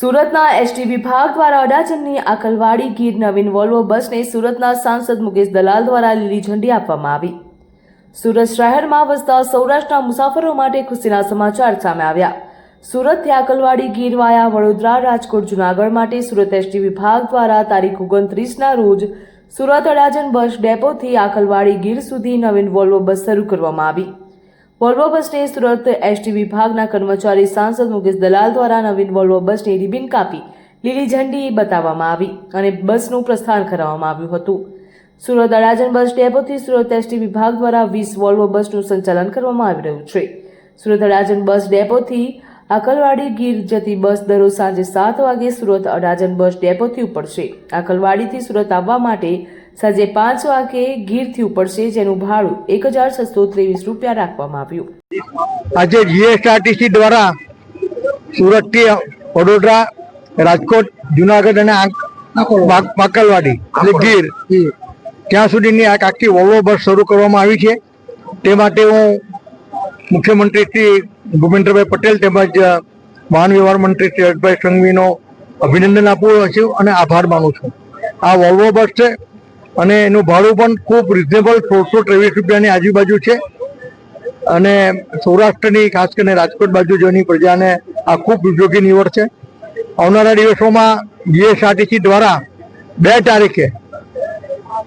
સુરતના એસટી વિભાગ દ્વારા અડાજણની આકલવાડી ગીર નવીન વોલ્વો બસને સુરતના સાંસદ મુકેશ દલાલ દ્વારા લીલી ઝંડી આપવામાં આવી. સુરત શહેરમાં વસતા સૌરાષ્ટ્રના મુસાફરો માટે ખુશીના સમાચાર સામે આવ્યા. સુરતથી આકલવાડી ગીર વાયા વડોદરા, રાજકોટ, જુનાગઢ માટે સુરત એસટી વિભાગ દ્વારા તારીખ ઓગણત્રીસના રોજ સુરત અડાજણ બસ ડેપોથી આકલવાડી ગીર સુધી નવીન વોલ્વો બસ શરૂ કરવામાં આવી. વોલ્વો બસને સુરત એસટી વિભાગના કર્મચારી સાંસદ મુકેશ દલાલ દ્વારા નવીન વોલ્વો બસની રિબિન કાપી લીલી ઝંડી બતાવવામાં આવી અને બસનું પ્રસ્થાન કરાવવામાં આવ્યું હતું. સુરત અડાજણ બસ ડેપોથી સુરત એસટી વિભાગ દ્વારા વીસ વોલ્વો બસનું સંચાલન કરવામાં આવી રહ્યું છે. સુરત અડાજણ બસ ડેપોથી આકલવાડી ગીર જતી બસ દરરોજ સાંજે સાત વાગે સુરત અડાજણ બસ ડેપોથી ઉપડશે. આકલવાડીથી સુરત આવવા માટે સાંજે પાંચ વાગે ગીરથી ઉપડશે જેનું ભાડું એક હજાર છસો ત્રેવીસ રૂપિયા રાખવામાં આવ્યું. આજે જીએસઆરટીસી દ્વારા સુરતથી વડોદરા, રાજકોટ, જુનાગઢ અને માકલવાડી એટલે ગીર ત્યાં સુધીની આ આખી વોલ્વો બસ શરૂ કરવામાં આવી છે. તે માટે હું મુખ્યમંત્રી શ્રી ભૂપેન્દ્રભાઈ પટેલ તેમજ વાહન વ્યવહાર મંત્રી શ્રી હર્ષભાઈ સંઘવીનો અભિનંદન આપું છું અને આભાર માનું છું. આ વોલ્વો બસ છે અને એનું ભાડું પણ ખૂબ રિઝનેબલ સોળસો ત્રેવીસ રૂપિયાની આજુબાજુ છે. અને સૌરાષ્ટ્રની, ખાસ કરીને રાજકોટ બાજુ જોની પ્રજાને આ ખૂબ ઉપયોગી નીવડ છે. આવનારા દિવસોમાં જીએસઆરટીસી દ્વારા બે તારીખે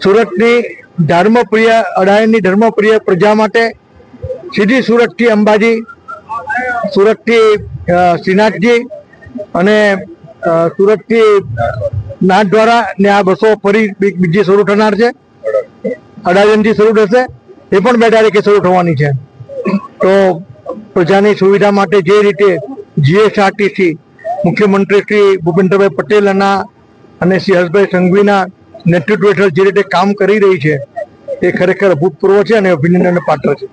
સુરતની ધર્મપ્રિય, અડાયણની ધર્મપ્રિય પ્રજા માટે સીધી સુરતથી અંબાજી, સુરતથી શ્રીનાથજી અને સુરતથી નાથ દ્વારા ને આ બસો ફરી બીજી શરૂ થનાર છે. અડાજણથી શરૂ થશે. એ પણ બે તારીખે શરૂ થવાની છે. તો પ્રજાની સુવિધા માટે જે રીતે જીએસઆરટીસી મુખ્યમંત્રી શ્રી ભૂપેન્દ્રભાઈ પટેલ અને શ્રી હર્ષભાઈ સંઘવીના નેતૃત્વ હેઠળ જે રીતે કામ કરી રહી છે, એ ખરેખર અભૂતપૂર્વ છે અને અભિનંદન પાત્ર છે.